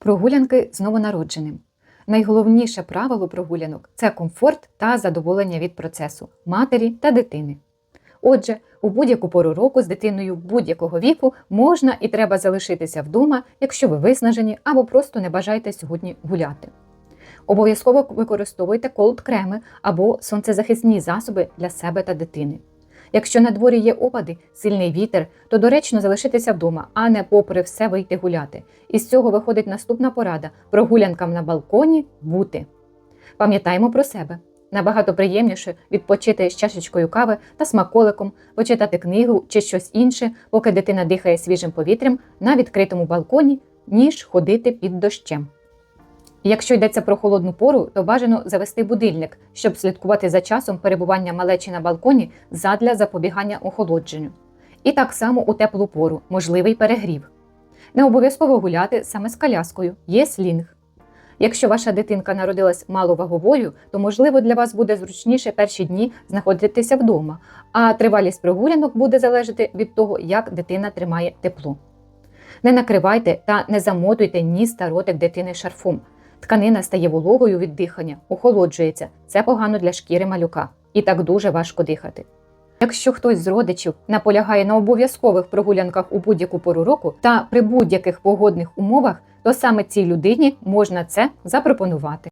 Прогулянки з новонародженим. Найголовніше правило прогулянок це комфорт та задоволення від процесу матері та дитини. Отже, у будь-яку пору року з дитиною будь-якого віку можна і треба залишитися вдома, якщо ви виснажені або просто не бажаєте сьогодні гуляти. Обов'язково використовуйте колд-креми або сонцезахисні засоби для себе та дитини. Якщо на дворі є опади, сильний вітер, то доречно залишитися вдома, а не попри все вийти гуляти. Із цього виходить наступна порада прогулянкам на балконі бути. Пам'ятаємо про себе. Набагато приємніше відпочити з чашечкою кави та смаколиком, почитати книгу чи щось інше, поки дитина дихає свіжим повітрям на відкритому балконі, ніж ходити під дощем. Якщо йдеться про холодну пору, то бажано завести будильник, щоб слідкувати за часом перебування малечі на балконі задля запобігання охолодженню. І так само у теплу пору можливий перегрів. Не обов'язково гуляти саме з коляскою, є слінг. Якщо ваша дитинка народилась маловаговою, то можливо для вас буде зручніше перші дні знаходитися вдома, а тривалість прогулянок буде залежати від того, як дитина тримає тепло. Не накривайте та не замотуйте ніс та ротик дитини шарфом. Тканина стає вологою від дихання, охолоджується. Це погано для шкіри малюка. І так дуже важко дихати. Якщо хтось з родичів наполягає на обов'язкових прогулянках у будь-яку пору року та при будь-яких погодних умовах, то саме цій людині можна це запропонувати.